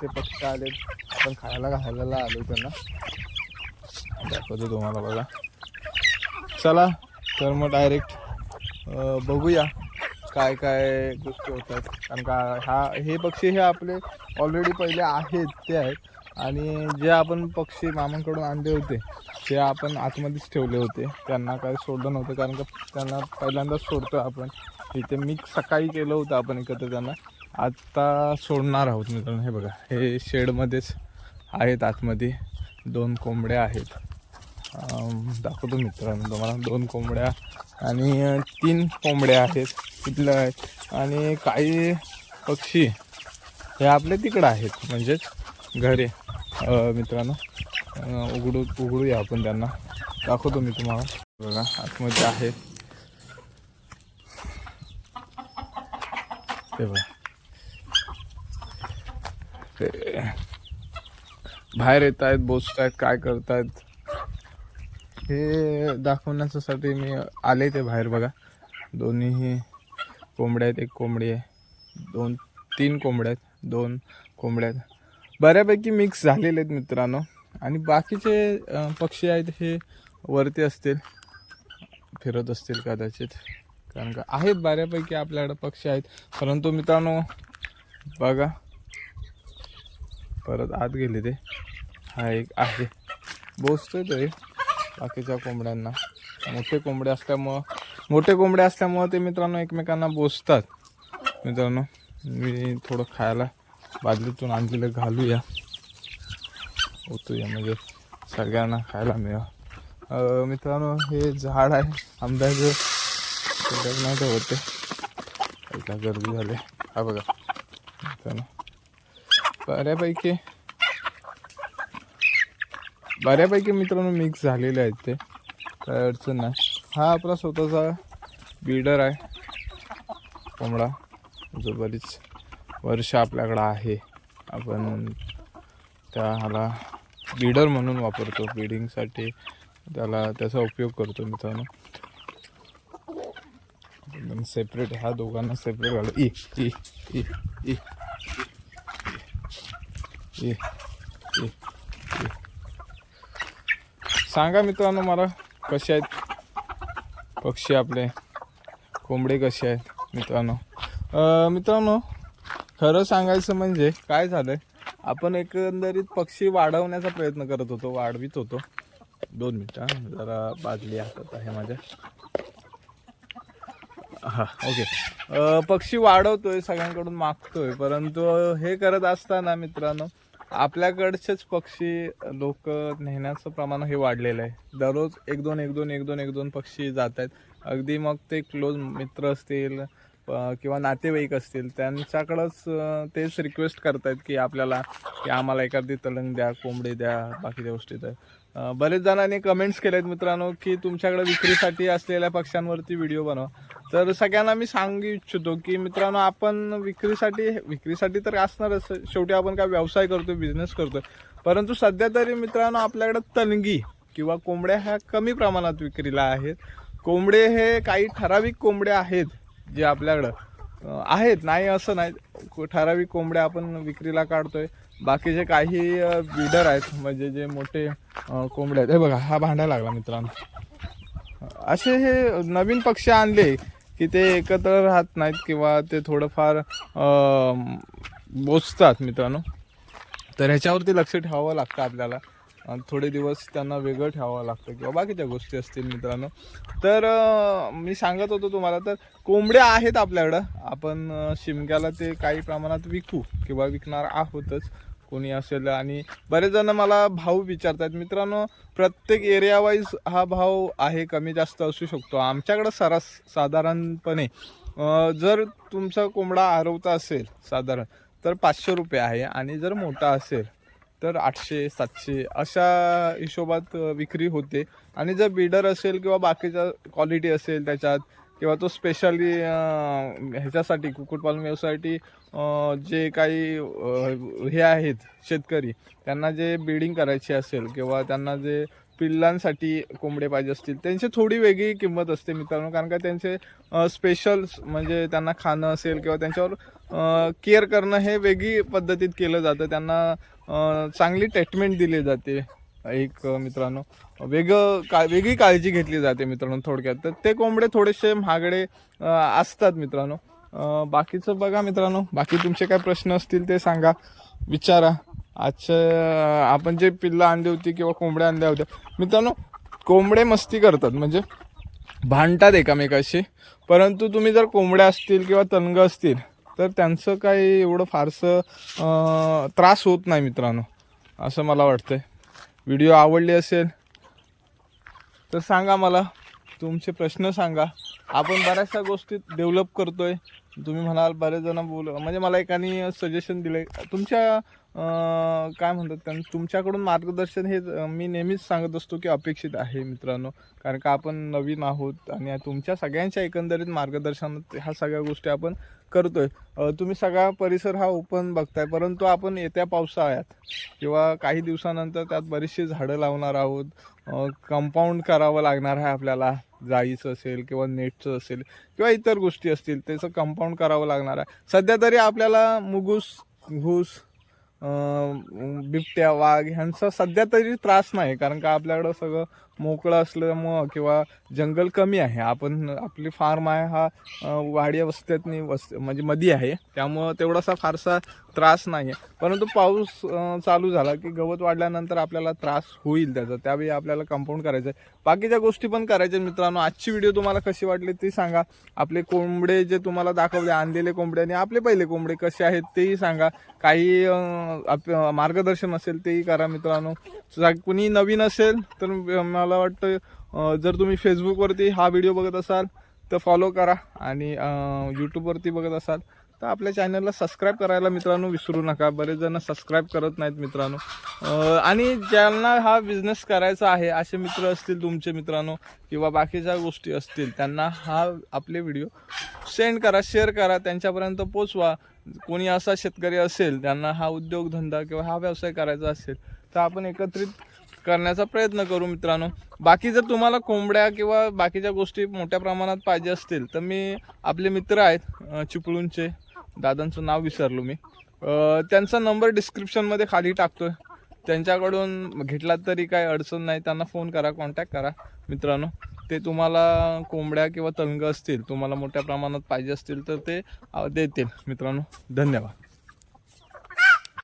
ते पक्षी आलेत आपण खायला घालायला आलो त्यांना. दाखवतो तुम्हाला बघा. चला तर मग डायरेक्ट बघूया काय काय गोष्टी होतात. कारण का हा हे पक्षी हे आपले ऑलरेडी पहिले आहेत ते आहेत. आणि जे आपण पक्षी मामांकडून आणले होते ते आपण आतमध्येच ठेवले होते. त्यांना काही सोडलं नव्हतं कारण का त्यांना पहिल्यांदाच सोडतो आपण. इथे मी सकाळी केलं होतं आपण एकत्र त्यांना. आत्ता सोडणार आहोत मित्रांनो. हे बघा हे शेडमध्येच आहेत आतमध्ये दोन कोंबड्या आहेत. दाखवतो मित्रांनो तुम्हाला. दोन कोंबड्या आणि तीन कोंबड्या आहेत. तिथलं आहेत आणि काही पक्षी हे आपले तिकडं आहेत म्हणजेच घरी. मित्रांनो उघडू उघडूया आपण त्यांना. दाखवतो मी तुम्हाला. बघा आतमध्ये आहेत ते बघा. बाहेर येत आहेत बोसत आहेत काय करतायत? हे दाखवण्यासाठी मी आले ते बाहेर बघा. दोन्हीही कोंबड्या आहेत एक कोंबडी आहे. दोन तीन कोंबड्या आहेत दोन कोंबड्या आहेत. बऱ्यापैकी मिक्स झालेले आहेत मित्रांनो. आणि बाकीचे पक्षी आहेत हे वरती असतील फिरत असतील कदाचित. कारण का आहेत बऱ्यापैकी आपल्याकडे पक्षी आहेत. परंतु मित्रांनो बघा परत आत गेले ते. हा एक आहे. बोसतोय तो एक. बाकीच्या कोंबड्यांना. मोठे कोंबडे असल्यामुळं मोठे कोंबडे असल्यामुळं ते मित्रांनो एकमेकांना बोसतात. मित्रांनो मी थोडं खायला बादलीतून आणलेलं घालूया. ओतूया म्हणजे सगळ्यांना खायला मिळा मित्रांनो हे झाड आहे. आंब्याचं नाही तर होते. एकदा गर्दी झाली. हा बघा. मित्रांनो बऱ्यापैकी बऱ्यापैकी मित्रांनो मिक्स झालेले आहेत ते. काय अडचण नाही. हा आपला स्वतःचा बीडर आहे. कोंबडा. जो बरीच वर्ष आपल्याकडं आहे आपण त्या ह्याला म्हणून वापरतो. बीडिंगसाठी त्याला त्याचा उपयोग करतो मित्रांनो. एकदम सेपरेट ह्या दोघांना सेपरेट घालू. ई ई ई ई ये ये ये. सांगा मित्रांनो मला कसे आहेत? पक्षी आपले. कोंबडे कसे आहेत मित्रांनो? मित्रांनो खरं सांगायचं म्हणजे काय झालंय? आपण एकंदरीत पक्षी वाढवण्याचा प्रयत्न करत होतो वाढवित होतो. दोन मिनटं जरा बादली हातात आहे माझ्या. हां ओके. पक्षी वाढवतोय सगळ्यांकडून मागतोय परंतु हे करत असताना मित्रांनो आपल्याकडचेच पक्षी लोक नेण्याचं प्रमाण हे वाढलेलं आहे. दररोज एक दोन एक दोन एक दोन एक दोन पक्षी जात आहेत. अगदी मग ते क्लोज मित्र असतील किंवा नातेवाईक असतील त्यांच्याकडंच तेच रिक्वेस्ट करतायत की आपल्याला की आम्हाला एखादी तलंग द्या कोंबडी द्या बाकीच्या गोष्टी द्या बरेच जणांनी कमेंट्स केलेत मित्रांनो की तुमच्याकडे विक्रीसाठी असलेल्या पक्ष्यांवरती व्हिडिओ बनवा. तर सगळ्यांना मी सांगू इच्छितो की मित्रांनो आपण विक्रीसाठी विक्रीसाठी तर असणारच. शेवटी आपण काय व्यवसाय करतो बिझनेस करतो परंतु सध्या तरी मित्रांनो आपल्याकडे तलंगी किंवा कोंबड्या ह्या कमी प्रमाणात विक्रीला आहेत. कोंबडे हे काही ठराविक कोंबडे आहेत जे आपल्याकडं. आहेत नाही असं नाही. ठराविक कोंबड्या आपण विक्रीला काढतोय. बाकीचे काही बिडर आहेत म्हणजे जे मोठे कोंबड्या कोंबडे आहेत. हे बघा हा भांडायला लागला मित्रांनो. असे हे नवीन पक्षी आणले की ते एकत्र राहत नाहीत किंवा ते थोडंफार बोचतात मित्रांनो. तर ह्याच्यावरती लक्ष ठेवावं लागतं आपल्याला. आणि थोडे दिवस त्यांना वेगळं ठेवावं लागतं किंवा बाकीच्या गोष्टी असतील मित्रांनो. तर मी सांगत होतो तुम्हाला तर कोंबड्या आहेत आपल्याकडं. आपण शिमग्याला ते काही प्रमाणात विकू किंवा विकणार आहोतच. कोणी असेल आणि बरेच जण मला भाव विचारतात मित्रांनो प्रत्येक एरिया वाईज हा भाव आहे कमी जास्त असू शकतो. आमच्याकडं सरास साधारणपणे जर तुमचा कोंबडा आरवता असेल साधारण तर पाचशे रुपये आहे आणि जर मोठा असेल तर आठशे सातशे अशा हिशोबात विक्री होते. आणि जर बिडर असेल किंवा बाकीच्या क्वालिटी असेल त्याच्यात किंवा तो स्पेशली ह्याच्यासाठी कुक्कुटपालन व्यवसायासाठी जे काही हे आहेत शेतकरी त्यांना जे बिडिंग करायची असेल किंवा त्यांना जे पिल्लांसाठी कोंबडे पाहिजे असतील त्यांची थोडी वेगळी किंमत असते मित्रांनो. कारण का त्यांचे स्पेशल म्हणजे त्यांना खाणं असेल किंवा त्यांच्यावर केअर करणं हे वेगळी पद्धतीत केलं जातं. त्यांना चांगली ट्रीटमेंट दिली जाते. एक मित्रांनो वेगळं का वेगळी काळजी घेतली जाते मित्रांनो थोडक्यात. तर ते कोंबडे थोडेसे महागडे असतात मित्रांनो. बाकीचं बघा मित्रांनो बाकी तुमचे काय प्रश्न असतील ते सांगा. विचारा. आजच्या आपण जे पिल्लं आणली होती किंवा कोंबड्या आणल्या होत्या मित्रांनो कोंबडे मस्ती करतात म्हणजे भांडतात एकामेकाशी. परंतु तुम्ही जर कोंबड्या असतील किंवा तनगं असतील तर त्यांचं काही एवढं फारसं त्रास होत नाही मित्रांनो असं मला वाटतंय. व्हिडिओ आवडली असेल तर सांगा मला तुमचे प्रश्न सांगा. आपण बऱ्याचशा गोष्टी डेव्हलप करतोय. तुम्ही म्हणाल बरेच जण बोल म्हणजे मला एकाने सजेशन दिले तुमच्या काय म्हणतात कारण तुमच्याकडून मार्गदर्शन हे मी नेहमीच सांगत असतो की अपेक्षित आहे मित्रांनो. कारण का आपण नवीन आहोत आणि तुमच्या सगळ्यांच्या एकंदरीत मार्गदर्शनात ह्या सगळ्या गोष्टी आपण करतोय. तुम्ही सगळा परिसर हा ओपन बघताय परंतु आपण येत्या पावसाळ्यात किंवा काही दिवसानंतर त्यात बरीचशी झाडं लावणार आहोत. कंपाऊंड करावं लागणार आहे आपल्याला. जाईचं असेल किंवा नेटचं असेल किंवा इतर गोष्टी असतील त्याचं कंपाऊंड करावं लागणार आहे. सध्या तरी आपल्याला मुगूस घूस बिबट्या वाघ ह्यांचा सध्या तरी त्रास नाही कारण का आपल्याकडं सगळं मोकळं असल्यामुळं किंवा जंगल कमी आहे. आपण आपली फार्म आहे हा अं, वस्त्यातनी अवस्थेतनी म्हणजे मध्ये आहे. त्यामुळं तेवढासा फारसा त्रास नाही आहे परंतु पाऊस चालू झाला की गवत वाढल्यानंतर आपल्याला त्रास होईल त्याचा. त्यावेळी आपल्याला कंपाऊंड करायचं आहे बाकीच्या गोष्टी पण करायच्या मित्रांनो. आजची व्हिडिओ तुम्हाला कशी वाटली ती सांगा. आपले कोंबडे जे तुम्हाला दाखवले आणलेले कोंबडे आणि आपले पहिले कोंबडे कसे आहेत तेही सांगा. काही आप- मार्गदर्शन असेल तेही करा मित्रांनो. कुणी नवीन असेल तर मला मला वाटतं जर तुम्ही फेसबुकवरती हा व्हिडिओ बघत असाल तर फॉलो करा आणि यूट्यूबवरती बघत असाल तर आपल्या चॅनलला सबस्क्राईब करायला मित्रांनो विसरू नका. बरेच जण सबस्क्राईब करत नाहीत मित्रांनो. आणि ज्यांना हा बिझनेस करायचा आहे असे मित्र असतील तुमचे मित्रांनो किंवा बाकीच्या गोष्टी असतील त्यांना हा आपले व्हिडिओ सेंड करा शेअर करा त्यांच्यापर्यंत पोचवा. कोणी असा शेतकरी असेल त्यांना हा उद्योगधंदा किंवा हा व्यवसाय करायचा असेल तर आपण एकत्रित करण्याचा प्रयत्न करू मित्रांनो. बाकी जर तुम्हाला कोंबड्या किंवा बाकीच्या गोष्टी मोठ्या प्रमाणात पाहिजे असतील तर मी आपले मित्र आहेत चिपळूणचे. दादांचं नाव विसरलो मी. त्यांचा नंबर डिस्क्रिप्शनमध्ये खाली टाकतोय. त्यांच्याकडून घेतला तरी काय अडचण नाही. त्यांना फोन करा कॉन्टॅक्ट करा मित्रांनो. ते तुम्हाला कोंबड्या किंवा तलंग असतील तुम्हाला मोठ्या प्रमाणात पाहिजे असतील तर ते देतील मित्रांनो. धन्यवाद.